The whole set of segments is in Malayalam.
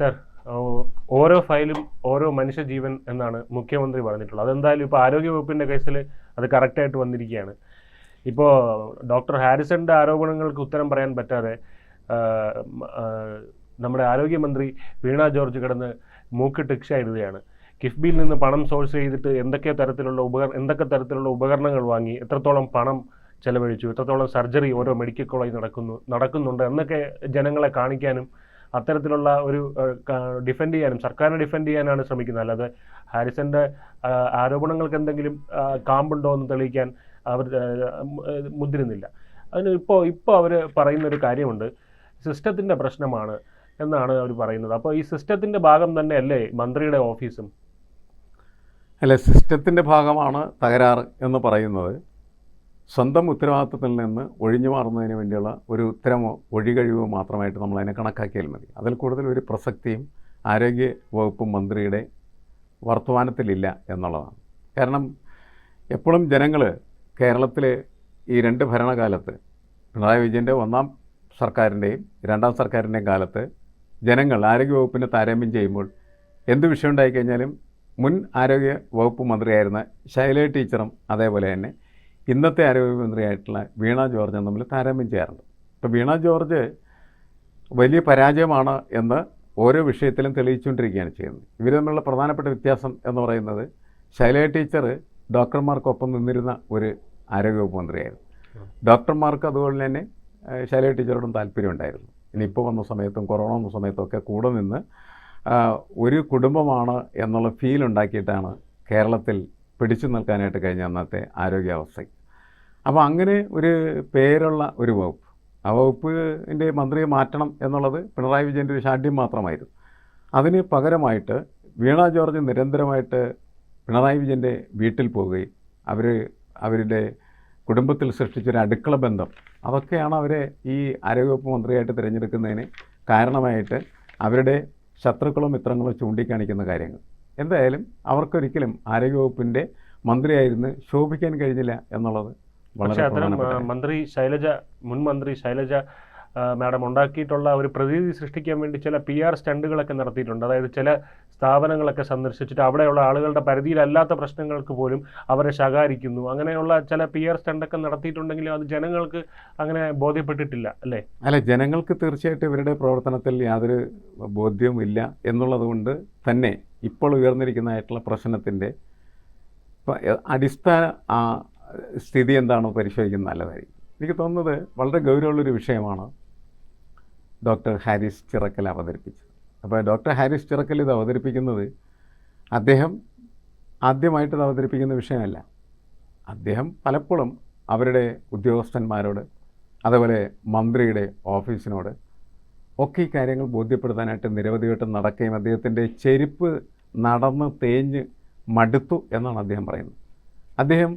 സർ ഓരോ ഫയലും ഓരോ മനുഷ്യ ജീവൻ എന്നാണ് മുഖ്യമന്ത്രി പറഞ്ഞിട്ടുള്ളത്. അതെന്തായാലും ഇപ്പോൾ ആരോഗ്യവകുപ്പിന്റെ കേസിൽ അത് കറക്റ്റായിട്ട് വന്നിരിക്കുകയാണ്. ഇപ്പോൾ ഡോക്ടർ ഹാരിസന്റെ ആരോപണങ്ങൾക്ക് ഉത്തരം പറയാൻ പറ്റാതെ നമ്മുടെ ആരോഗ്യമന്ത്രി വീണ ജോർജ് കിടന്ന് മൂക്കിട്ട് ഇക്ഷ എഴുതുകയാണ് കിഫ്ബിയിൽ നിന്ന് പണം സോഴ്സ് ചെയ്തിട്ട് എന്തൊക്കെ തരത്തിലുള്ള ഉപകര എന്തൊക്കെ തരത്തിലുള്ള ഉപകരണങ്ങൾ വാങ്ങി എത്രത്തോളം പണം ചെലവഴിച്ചു എത്രത്തോളം സർജറി ഓരോ മെഡിക്കൽ കോളേജ് നടക്കുന്നു നടക്കുന്നുണ്ട് എന്നൊക്കെ ജനങ്ങളെ കാണിക്കാനും അത്തരത്തിലുള്ള ഒരു ഡിഫെൻഡ് ചെയ്യാനും സർക്കാരിനെ ഡിഫെൻഡ് ചെയ്യാനാണ് ശ്രമിക്കുന്നത്. അല്ലാതെ ഹാരിസന്റെ ആരോപണങ്ങൾക്ക് എന്തെങ്കിലും കാമ്പുണ്ടോ എന്ന് തെളിയിക്കാൻ അവർ മുതിരുന്നില്ല. അതിന് ഇപ്പോൾ ഇപ്പോൾ അവർ പറയുന്ന ഒരു കാര്യമുണ്ട്. സിസ്റ്റത്തിന്റെ പ്രശ്നമാണ് എന്നാണ് അവർ പറയുന്നത്. അപ്പോൾ ഈ സിസ്റ്റത്തിന്റെ ഭാഗം തന്നെയല്ലേ മന്ത്രിയുടെ ഓഫീസും? അല്ല സിസ്റ്റത്തിന്റെ ഭാഗമാണ് തകരാറ് എന്ന് പറയുന്നത്. സ്വന്തം ഉത്തരവാദിത്വത്തിൽ നിന്ന് ഒഴിഞ്ഞു മാറുന്നതിന് വേണ്ടിയുള്ള ഒരു ഉത്തരമോ ഒഴികഴിവോ മാത്രമായിട്ട് നമ്മൾ അതിനെ കണക്കാക്കിയാൽ മതി. അതിൽ കൂടുതൽ ഒരു പ്രസക്തിയും ആരോഗ്യ വകുപ്പ് മന്ത്രിയുടെ വർത്തമാനത്തിലില്ല എന്നുള്ളതാണ്. കാരണം എപ്പോഴും ജനങ്ങൾ കേരളത്തിൽ ഈ രണ്ട് ഭരണകാലത്ത് പിണറായി വിജയന്റെ ഒന്നാം സർക്കാരിന്റെയും രണ്ടാം സർക്കാരിന്റെയും കാലത്ത് ജനങ്ങൾ ആരോഗ്യവകുപ്പിനെ താരതമ്യം ചെയ്യുമ്പോൾ എന്ത് വിഷയം ഉണ്ടായിക്കഴിഞ്ഞാലും മുൻ ആരോഗ്യ വകുപ്പ് മന്ത്രിയായിരുന്ന ശൈല ടീച്ചറും അതേപോലെ തന്നെ ഇന്നത്തെ ആരോഗ്യമന്ത്രിയായിട്ടുള്ള വീണ ജോർജ് തമ്മിൽ താരതമ്യം ചെയ്യാറുണ്ട്. ഇപ്പോൾ വീണ ജോർജ് വലിയ പരാജയമാണ് എന്ന് ഓരോ വിഷയത്തിലും തെളിയിച്ചുകൊണ്ടിരിക്കുകയാണ് ചെയ്യുന്നത്. ഇവർ തമ്മിലുള്ള പ്രധാനപ്പെട്ട വ്യത്യാസം എന്ന് പറയുന്നത് ശൈല ടീച്ചർ ഡോക്ടർമാർക്കൊപ്പം നിന്നിരുന്ന ഒരു ആരോഗ്യവകുപ്പ് മന്ത്രിയായിരുന്നു. ഡോക്ടർമാർക്ക് അതുപോലെ തന്നെ ശൈല ടീച്ചറോടും താല്പര്യമുണ്ടായിരുന്നു ഇനിയിപ്പോൾ വന്ന സമയത്തും കൊറോണ വന്ന സമയത്തും ഒക്കെ കൂടെ നിന്ന് ഒരു കുടുംബമാണ് എന്നുള്ള ഫീൽ ഉണ്ടാക്കിയിട്ടാണ് കേരളത്തിൽ പിടിച്ചു നിൽക്കാനായിട്ട് കഴിഞ്ഞ അന്നത്തെ ആരോഗ്യാവസ്ഥ അപ്പോൾ അങ്ങനെ ഒരു പേരുള്ള ഒരു വകുപ്പ് ആ വകുപ്പിന്റെ മന്ത്രിയെ മാറ്റണം എന്നുള്ളത് പിണറായി വിജയന്റെ ഒരു ഷാഠ്യം മാത്രമായിരുന്നു. അതിന് പകരമായിട്ട് വീണ ജോർജ് നിരന്തരമായിട്ട് പിണറായി വിജയന്റെ വീട്ടിൽ പോവുകയും അവർ അവരുടെ കുടുംബത്തിൽ സൃഷ്ടിച്ചൊരു അടുക്കള ബന്ധം അതൊക്കെയാണ് അവരെ ഈ ആരോഗ്യവകുപ്പ് മന്ത്രിയായിട്ട് തിരഞ്ഞെടുക്കുന്നതിന് കാരണമായിട്ട് അവരുടെ ശത്രുക്കളും മിത്രങ്ങളും ചൂണ്ടിക്കാണിക്കുന്ന കാര്യങ്ങൾ. എന്തായാലും അവർക്കൊരിക്കലും ആരോഗ്യവകുപ്പിന്റെ മന്ത്രിയായിരുന്ന് ശോഭിക്കാൻ കഴിഞ്ഞില്ല എന്നുള്ളത് പക്ഷേ അത്തരം മന്ത്രി ശൈലജ മുൻ മന്ത്രി ശൈലജ മാഡം ഉണ്ടാക്കിയിട്ടുള്ള ഒരു പ്രതീതി സൃഷ്ടിക്കാൻ വേണ്ടി ചില പി ആർ സ്റ്റണ്ടുകളൊക്കെ നടത്തിയിട്ടുണ്ട്. അതായത് ചില സ്ഥാപനങ്ങളൊക്കെ സന്ദർശിച്ചിട്ട് അവിടെയുള്ള ആളുകളുടെ പരിധിയിലല്ലാത്ത പ്രശ്നങ്ങൾക്ക് പോലും അവരെ ശകാരിക്കുന്നു. അങ്ങനെയുള്ള ചില പി ആർ സ്റ്റണ്ടൊക്കെ നടത്തിയിട്ടുണ്ടെങ്കിലും അത് ജനങ്ങൾക്ക് അങ്ങനെ ബോധ്യപ്പെട്ടിട്ടില്ല അല്ലേ? അല്ല ജനങ്ങൾക്ക് തീർച്ചയായിട്ടും ഇവരുടെ പ്രവർത്തനത്തിൽ യാതൊരു ബോധ്യവും ഇല്ല എന്നുള്ളത് കൊണ്ട് തന്നെ ഇപ്പോൾ ഉയർന്നിരിക്കുന്നതായിട്ടുള്ള പ്രശ്നത്തിന്റെ അടിസ്ഥാന ആ സ്ഥിതി എന്താണോ പരിശോധിക്കുന്നത് നല്ലതായിരിക്കും. എനിക്ക് തോന്നുന്നത് വളരെ ഗൗരവമുള്ളൊരു വിഷയമാണ് ഡോക്ടർ ഹാരിസ് ചിറക്കൽ അവതരിപ്പിച്ചത്. അപ്പോൾ ഡോക്ടർ ഹാരിസ് ചിറക്കൽ ഇത് അവതരിപ്പിക്കുന്നത് അദ്ദേഹം ആദ്യമായിട്ട് ഇത് അവതരിപ്പിക്കുന്ന വിഷയമല്ല. അദ്ദേഹം പലപ്പോഴും അവരുടെ ഉദ്യോഗസ്ഥന്മാരോട് അതുപോലെ മന്ത്രിയുടെ ഓഫീസിനോട് ഒക്കെ ഈ കാര്യങ്ങൾ ബോധ്യപ്പെടുത്താനായിട്ട് നിരവധി വട്ടം നടക്കുകയും അദ്ദേഹത്തിന്റെ ചെരുപ്പ് നടന്ന് തേഞ്ഞ് മടുത്തു എന്നാണ് അദ്ദേഹം പറയുന്നത്. അദ്ദേഹം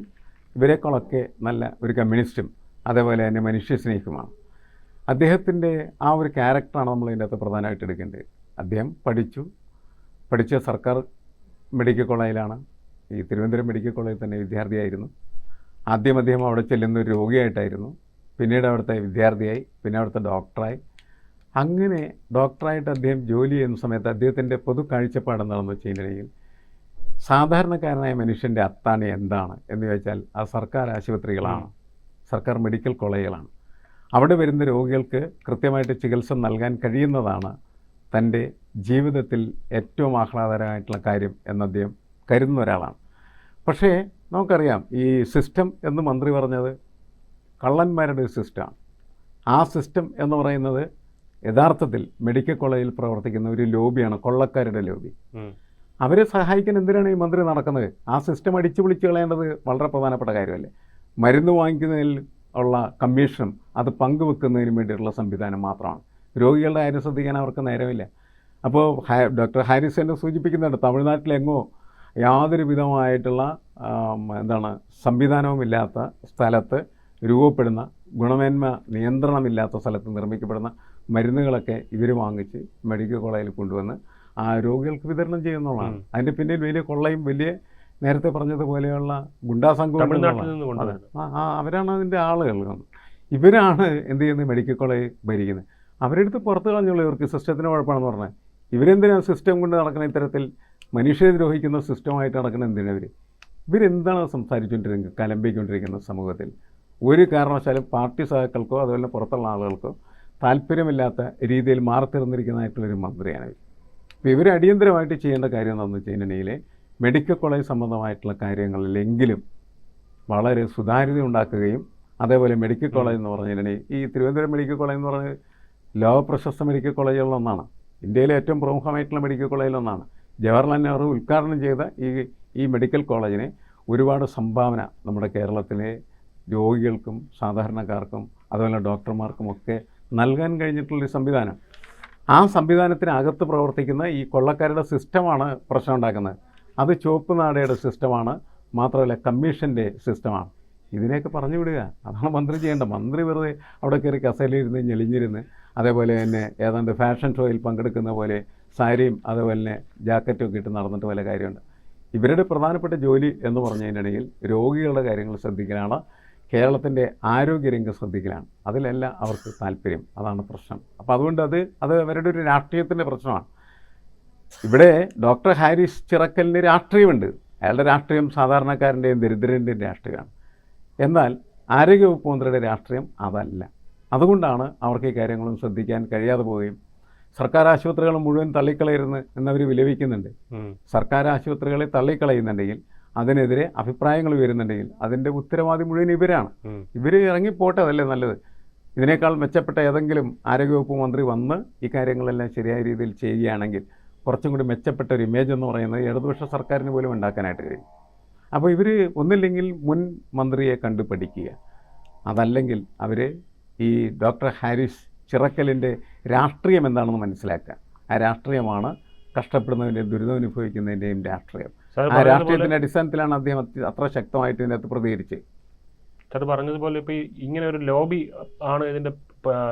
ഇവരെക്കാളൊക്കെ നല്ല ഒരു കമ്മ്യൂണിസ്റ്റും അതേപോലെ തന്നെ മനുഷ്യസ്നേഹിയുമാണ് അദ്ദേഹത്തിന്റെ ആ ഒരു ക്യാരക്ടറാണ് നമ്മൾ ഇതിന്റെ അകത്ത് പ്രധാനമായിട്ട് എടുക്കേണ്ടത്. അദ്ദേഹം പഠിച്ചു. പഠിച്ച സർക്കാർ മെഡിക്കൽ കോളേജിലാണ്. ഈ തിരുവനന്തപുരം മെഡിക്കൽ കോളേജിൽ തന്നെ വിദ്യാർത്ഥിയായിരുന്നു. ആദ്യം അദ്ദേഹം അവിടെ ചെല്ലുന്ന ഒരു രോഗിയായിട്ടായിരുന്നു. പിന്നീട് അവിടുത്തെ വിദ്യാർത്ഥിയായി. പിന്നെ അവിടുത്തെ ഡോക്ടറായി. അങ്ങനെ ഡോക്ടറായിട്ട് അദ്ദേഹം ജോലി ചെയ്യുന്ന സമയത്ത് അദ്ദേഹത്തിന്റെ പൊതു കാഴ്ചപ്പാട് എന്താണെന്ന് വെച്ച് കഴിഞ്ഞിട്ടുണ്ടെങ്കിൽ സാധാരണക്കാരനായ മനുഷ്യന്റെ അത്താണി എന്താണ് എന്ന് ചോദിച്ചാൽ ആ സർക്കാർ ആശുപത്രികളാണ്. സർക്കാർ മെഡിക്കൽ കോളേജുകളാണ്. അവിടെ വരുന്ന രോഗികൾക്ക് കൃത്യമായിട്ട് ചികിത്സ നൽകാൻ കഴിയുന്നതാണ് തന്റെ ജീവിതത്തിൽ ഏറ്റവും ആഹ്ലാദകരമായിട്ടുള്ള കാര്യം എന്ന് അദ്ദേഹം കരുതുന്ന ഒരാളാണ്. പക്ഷേ നമുക്കറിയാം ഈ സിസ്റ്റം എന്ന് മന്ത്രി പറഞ്ഞത് കള്ളന്മാരുടെ ഒരു സിസ്റ്റമാണ്. ആ സിസ്റ്റം എന്ന് പറയുന്നത് യഥാർത്ഥത്തിൽ മെഡിക്കൽ കോളേജിൽ പ്രവർത്തിക്കുന്ന ഒരു ലോബിയാണ് കൊള്ളക്കാരുടെ ലോബി. അവരെ സഹായിക്കാൻ എന്തിനാണ് ഈ മന്ത്രി നടക്കുന്നത്? ആ സിസ്റ്റം അടിച്ചു പൊളിച്ച് കളയേണ്ടത് വളരെ പ്രധാനപ്പെട്ട കാര്യമല്ലേ? മരുന്ന് വാങ്ങിക്കുന്നതിൽ ഉള്ള കമ്മീഷൻ അത് പങ്കുവെക്കുന്നതിന് വേണ്ടിയിട്ടുള്ള സംവിധാനം മാത്രമാണ്. രോഗികളുടെ കാര്യം ശ്രദ്ധിക്കാൻ അവർക്ക് നേരമില്ല. അപ്പോൾ ഡോക്ടർ ഹാരിസ് എന്നെ സൂചിപ്പിക്കുന്നുണ്ട് തമിഴ്നാട്ടിലെങ്ങോ യാതൊരു വിധമായിട്ടുള്ള എന്താണ് സംവിധാനവുമില്ലാത്ത സ്ഥലത്ത് രൂപപ്പെടുന്ന ഗുണമേന്മ നിയന്ത്രണമില്ലാത്ത സ്ഥലത്ത് നിർമ്മിക്കപ്പെടുന്ന മരുന്നുകളൊക്കെ ഇവർ വാങ്ങിച്ച് മെഡിക്കൽ കോളേജിൽ കൊണ്ടുവന്ന് ആ രോഗികൾക്ക് വിതരണം ചെയ്യുന്നതാണ്. അതിന്റെ പിന്നിൽ വലിയ കൊള്ളയും വലിയ നേരത്തെ പറഞ്ഞതുപോലെയുള്ള ഗുണ്ടാ സംഘം അവരാണ് അതിന്റെ ആളുകൾ. ഇവരാണ് എന്ത് ചെയ്യുന്നത് മെഡിക്കൽ കോളേജ് ഭരിക്കുന്നത്. അവരെടുത്ത് പുറത്ത് കളഞ്ഞുള്ളൂ ഇവർക്ക് സിസ്റ്റത്തിന് കുഴപ്പമാണെന്ന് പറഞ്ഞാൽ ഇവരെന്തിനാണ് സിസ്റ്റം കൊണ്ട് നടക്കുന്ന ഇത്തരത്തിൽ മനുഷ്യരെ ദ്രോഹിക്കുന്ന സിസ്റ്റമായിട്ട് നടക്കുന്ന എന്തിനവർ ഇവരെന്താണ് സംസാരിച്ചുകൊണ്ടിരിക്കുന്നത് കലമ്പിക്കൊണ്ടിരിക്കുന്ന സമൂഹത്തിൽ? ഒരു കാരണവശാലും പാർട്ടി സഹാക്കൾക്കോ അതുപോലെ പുറത്തുള്ള ആളുകൾക്കോ താല്പര്യമില്ലാത്ത രീതിയിൽ മാറിത്തിരുന്നിരിക്കുന്നതായിട്ടുള്ളൊരു മന്ത്രിയാണ് അപ്പോൾ ഇവർ അടിയന്തരമായിട്ട് ചെയ്യേണ്ട കാര്യം എന്താണെന്ന് വെച്ച് കഴിഞ്ഞിട്ടുണ്ടെങ്കിൽ മെഡിക്കൽ കോളേജ് സംബന്ധമായിട്ടുള്ള കാര്യങ്ങളിലെങ്കിലും വളരെ സുതാര്യത ഉണ്ടാക്കുകയും അതേപോലെ മെഡിക്കൽ കോളേജ് എന്ന് പറഞ്ഞു കഴിഞ്ഞിട്ടുണ്ടെങ്കിൽ ഈ തിരുവനന്തപുരം മെഡിക്കൽ കോളേജ് എന്ന് പറഞ്ഞാൽ ലോക പ്രശസ്ത മെഡിക്കൽ കോളേജുകളിലൊന്നാണ്. ഇന്ത്യയിലെ ഏറ്റവും പ്രമുഖമായിട്ടുള്ള മെഡിക്കൽ കോളേജിലൊന്നാണ്. ജവഹർലാൽ നെഹ്റു ഉദ്ഘാടനം ചെയ്ത ഈ ഈ മെഡിക്കൽ കോളേജിന് ഒരുപാട് സംഭാവന നമ്മുടെ കേരളത്തിലെ രോഗികൾക്കും സാധാരണക്കാർക്കും അതുപോലെ ഡോക്ടർമാർക്കും ഒക്കെ നൽകാൻ കഴിഞ്ഞിട്ടുള്ളൊരു സംവിധാനം. ആ സംവിധാനത്തിനകത്ത് പ്രവർത്തിക്കുന്ന ഈ കൊള്ളക്കാരുടെ സിസ്റ്റമാണ് പ്രശ്നം ഉണ്ടാക്കുന്നത്. അത് ചുവപ്പ് നാടയുടെ സിസ്റ്റമാണ് മാത്രമല്ല കമ്മീഷന്റെ സിസ്റ്റമാണ്. ഇതിനെയൊക്കെ പറഞ്ഞു വിടുക. അതാണ് മന്ത്രി ചെയ്യേണ്ടത്. മന്ത്രി വെറുതെ അവിടെ കയറി കസേലയിരുന്ന് ഞെളിഞ്ഞിരുന്ന് അതേപോലെ തന്നെ ഏതാണ്ട് ഫാഷൻ ഷോയിൽ പങ്കെടുക്കുന്ന പോലെ സാരിയും അതേപോലെ തന്നെ ജാക്കറ്റും ഒക്കെ ഇട്ട് നടന്നിട്ട് വല്ല കാര്യമുണ്ട്. ഇവരുടെ പ്രധാനപ്പെട്ട ജോലി എന്ന് പറഞ്ഞു കഴിഞ്ഞിട്ടുണ്ടെങ്കിൽ രോഗികളുടെ കാര്യങ്ങൾ ശ്രദ്ധിക്കലാണ്. കേരളത്തിന്റെ ആരോഗ്യരംഗം ശ്രദ്ധിക്കലാണ്. അതിലല്ല അവർക്ക് താല്പര്യം. അതാണ് പ്രശ്നം. അപ്പോൾ അതുകൊണ്ട് അത് അത് അവരുടെ ഒരു രാഷ്ട്രീയത്തിന്റെ പ്രശ്നമാണ്. ഇവിടെ ഡോക്ടർ ഹാരിസ് ചിറക്കലിന് രാഷ്ട്രീയമുണ്ട്. അയാളുടെ രാഷ്ട്രീയം സാധാരണക്കാരന്റെയും ദരിദ്രന്റെയും രാഷ്ട്രീയമാണ്. എന്നാൽ ആരോഗ്യവകുപ്പ് മന്ത്രിയുടെ രാഷ്ട്രീയം അതല്ല. അതുകൊണ്ടാണ് അവർക്ക് ഈ കാര്യങ്ങളും ശ്രദ്ധിക്കാൻ കഴിയാതെ പോവുകയും സർക്കാർ ആശുപത്രികൾ മുഴുവൻ തള്ളിക്കളയരുന്ന് എന്നവർ വിലപിക്കുന്നുണ്ട്. സർക്കാർ ആശുപത്രികളെ തള്ളിക്കളയുന്നുണ്ടെങ്കിൽ അതിനെതിരെ അഭിപ്രായങ്ങൾ വരുന്നുണ്ടെങ്കിൽ അതിന്റെ ഉത്തരവാദി മുഴുവൻ ഇവരാണ്. ഇവർ ഇറങ്ങിപ്പോട്ടെ അതല്ലേ നല്ലത്. ഇതിനേക്കാൾ മെച്ചപ്പെട്ട ഏതെങ്കിലും ആരോഗ്യവകുപ്പ് മന്ത്രി വന്ന് ഈ കാര്യങ്ങളെല്ലാം ശരിയായ രീതിയിൽ ചെയ്യുകയാണെങ്കിൽ കുറച്ചും കൂടി മെച്ചപ്പെട്ട ഒരു ഇമേജ് എന്ന് പറയുന്നത് ഇടതുപക്ഷ സർക്കാരിന് പോലും ഉണ്ടാക്കാനായിട്ട് കഴിയും. അപ്പോൾ ഇവർ ഒന്നില്ലെങ്കിൽ മുൻ മന്ത്രിയെ കണ്ടു പഠിക്കുക അതല്ലെങ്കിൽ അവർ ഈ ഡോക്ടർ ഹാരിസ് ചിറക്കലിന്റെ രാഷ്ട്രീയം എന്താണെന്ന് മനസ്സിലാക്കുക. ആ രാഷ്ട്രീയമാണ് കഷ്ടപ്പെടുന്നതിന്റെയും ദുരിതം അനുഭവിക്കുന്നതിന്റെയും രാഷ്ട്രീയം. ആ രാഷ്ട്രീയത്തിന്റെ അടിസ്ഥാനത്തിലാണ് അദ്ദേഹം അത്ര- ശക്തമായിട്ട് ഇതിനകത്ത് പ്രതികരിച്ചത്. സാർ പറഞ്ഞതുപോലെ ഇപ്പോൾ ഇങ്ങനെ ഒരു ലോബി ആണ് ഇതിന്റെ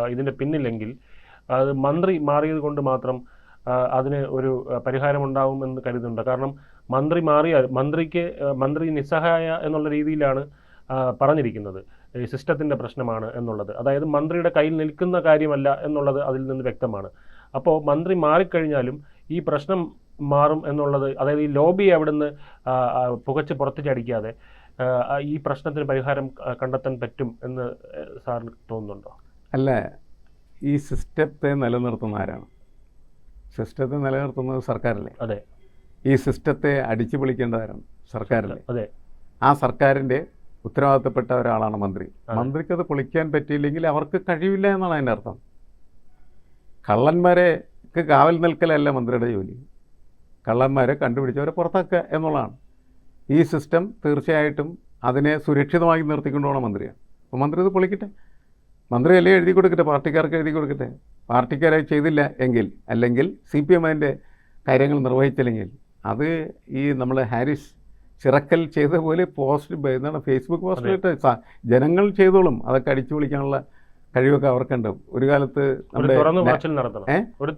ഇതിന്റെ പിന്നിലെങ്കിൽ അത് മന്ത്രി മാറിയത് കൊണ്ട് മാത്രം അതിന് ഒരു പരിഹാരം പരിഹാരമുണ്ടാവും എന്ന് കരുതുന്നുണ്ട്. കാരണം മന്ത്രി മാറിയാൽ മന്ത്രിക്ക് മന്ത്രി നിസ്സഹായ എന്നുള്ള രീതിയിലാണ് പറഞ്ഞിരിക്കുന്നത്. സിസ്റ്റത്തിന്റെ സിസ്റ്റത്തിന്റെ പ്രശ്നമാണ് എന്നുള്ളത്. അതായത് മന്ത്രിയുടെ കയ്യിൽ നിൽക്കുന്ന കാര്യമല്ല എന്നുള്ളത് അതിൽ നിന്ന് വ്യക്തമാണ്. അപ്പോൾ മന്ത്രി മാറിക്കഴിഞ്ഞാലും ഈ പ്രശ്നം മാറും എന്നുള്ളത് അതായത് ഈ ലോബി അവിടുന്ന് പുകച്ച് പുറത്ത് ചടിക്കാതെ ഈ പ്രശ്നത്തിന് പരിഹാരം കണ്ടെത്താൻ പറ്റും എന്ന് സാറിന് തോന്നുന്നുണ്ടോ? അല്ല ഈ സിസ്റ്റത്തെ നിലനിർത്തുന്ന ആരാണ്? സിസ്റ്റത്തെ നിലനിർത്തുന്നത് സർക്കാരല്ലേ? അതെ. ഈ സിസ്റ്റത്തെ അടിച്ചു പൊളിക്കേണ്ടവരാണ് സർക്കാരല്ലേ? അതെ ആ സർക്കാരിന്റെ ഉത്തരവാദിത്തപ്പെട്ട ഒരാളാണ് മന്ത്രി. മന്ത്രിക്ക് അത് പൊളിക്കാൻ പറ്റിയില്ലെങ്കിൽ അവർക്ക് കഴിയില്ല എന്നാണ് അതിന്റെ അർത്ഥം. കള്ളന്മാരെക്ക് കാവൽ നിൽക്കലല്ല മന്ത്രിയുടെ ജോലി. കള്ളന്മാരെ കണ്ടുപിടിച്ചവരെ പുറത്താക്കുക എന്നുള്ളതാണ്. ഈ സിസ്റ്റം തീർച്ചയായിട്ടും അതിനെ സുരക്ഷിതമായി നിർത്തിക്കൊണ്ടുപോകണം മന്ത്രിയാണ്. അപ്പോൾ മന്ത്രി ഇത് പൊളിക്കട്ടെ? മന്ത്രി അല്ലേ എഴുതി കൊടുക്കട്ടെ? പാർട്ടിക്കാർക്ക് എഴുതി കൊടുക്കട്ടെ? പാർട്ടിക്കാരെ ചെയ്തില്ല എങ്കിൽ അല്ലെങ്കിൽ സി പി എം അതിന്റെ കാര്യങ്ങൾ നിർവഹിച്ചില്ലെങ്കിൽ അത് ഈ നമ്മൾ ഹാരിസ് ചിറക്കൽ ചെയ്ത പോലെ പോസ്റ്റ് എന്താണ് ഫേസ്ബുക്ക് പോസ്റ്റിലിട്ട് ജനങ്ങൾ ചെയ്തോളും. അതൊക്കെ അടിച്ചു പൊളിക്കാനുള്ള കഴിവൊക്കെ അവർക്കുണ്ട്. ഒരു കാലത്ത് ഒരു നമ്മുടെ തുറന്നു ന- പറച്ചിൽ നടത്തണം. ഏ? ഒരു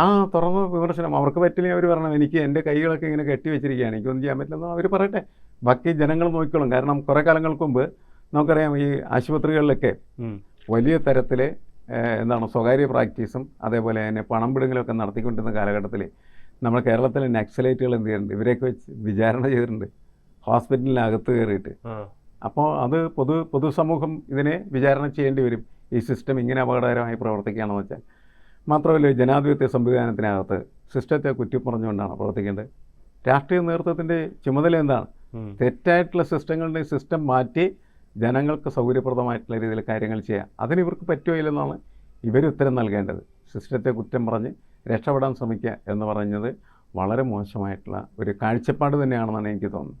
ആ തുറന്ന വിമർശനം. അവർക്ക് പറ്റില്ലെങ്കിൽ അവർ പറയണം എനിക്ക് എന്റെ കൈകളൊക്കെ ഇങ്ങനെ കെട്ടി വെച്ചിരിക്കുകയാണ്. എനിക്കൊന്നും ചെയ്യാൻ പറ്റില്ലെന്ന് അവർ പറയട്ടെ. ബാക്കി ജനങ്ങൾ നോക്കിക്കോളും. കാരണം കുറേ കാലങ്ങൾക്ക് മുമ്പ് നമുക്കറിയാം ഈ ആശുപത്രികളിലൊക്കെ വലിയ തരത്തിൽ എന്താണ് സ്വകാര്യ പ്രാക്ടീസും അതേപോലെ തന്നെ പണം പിടുങ്ങലൊക്കെ നടത്തിക്കൊണ്ടിരുന്ന കാലഘട്ടത്തിൽ നമ്മൾ കേരളത്തിലെ നക്സലൈറ്റുകൾ എന്ത് ചെയ്യുന്നുണ്ട്? ഇവരെയൊക്കെ വെച്ച് വിചാരണ ചെയ്തിട്ടുണ്ട്. ഹോസ്പിറ്റലിനകത്ത് കയറിയിട്ട്. അപ്പോൾ അത് പൊതു പൊതുസമൂഹം ഇതിനെ വിചാരണ ചെയ്യേണ്ടി വരും. ഈ സിസ്റ്റം ഇങ്ങനെ അപകടകരമായി പ്രവർത്തിക്കുകയാണെന്ന് വെച്ചാൽ. മാത്രമല്ല ജനാധിപത്യ സംവിധാനത്തിനകത്ത് സിസ്റ്റത്തെ കുറ്റിപ്പറഞ്ഞുകൊണ്ടാണ് പ്രവർത്തിക്കേണ്ടത്. രാഷ്ട്രീയ നേതൃത്വത്തിന്റെ ചുമതല എന്താണ്. തെറ്റായിട്ടുള്ള സിസ്റ്റങ്ങളുടെ സിസ്റ്റം മാറ്റി ജനങ്ങൾക്ക് സൗകര്യപ്രദമായിട്ടുള്ള രീതിയിൽ കാര്യങ്ങൾ ചെയ്യാം അതിന് ഇവർക്ക് പറ്റുമോ ഇല്ലെന്നാണ് ഇവർ ഉത്തരം നൽകേണ്ടത്. സിസ്റ്റത്തെ കുറ്റം പറഞ്ഞ് രക്ഷപ്പെടാൻ ശ്രമിക്കുക എന്ന് പറഞ്ഞത് വളരെ മോശമായിട്ടുള്ള ഒരു കാഴ്ചപ്പാട് തന്നെയാണെന്നാണ് എനിക്ക് തോന്നുന്നത്.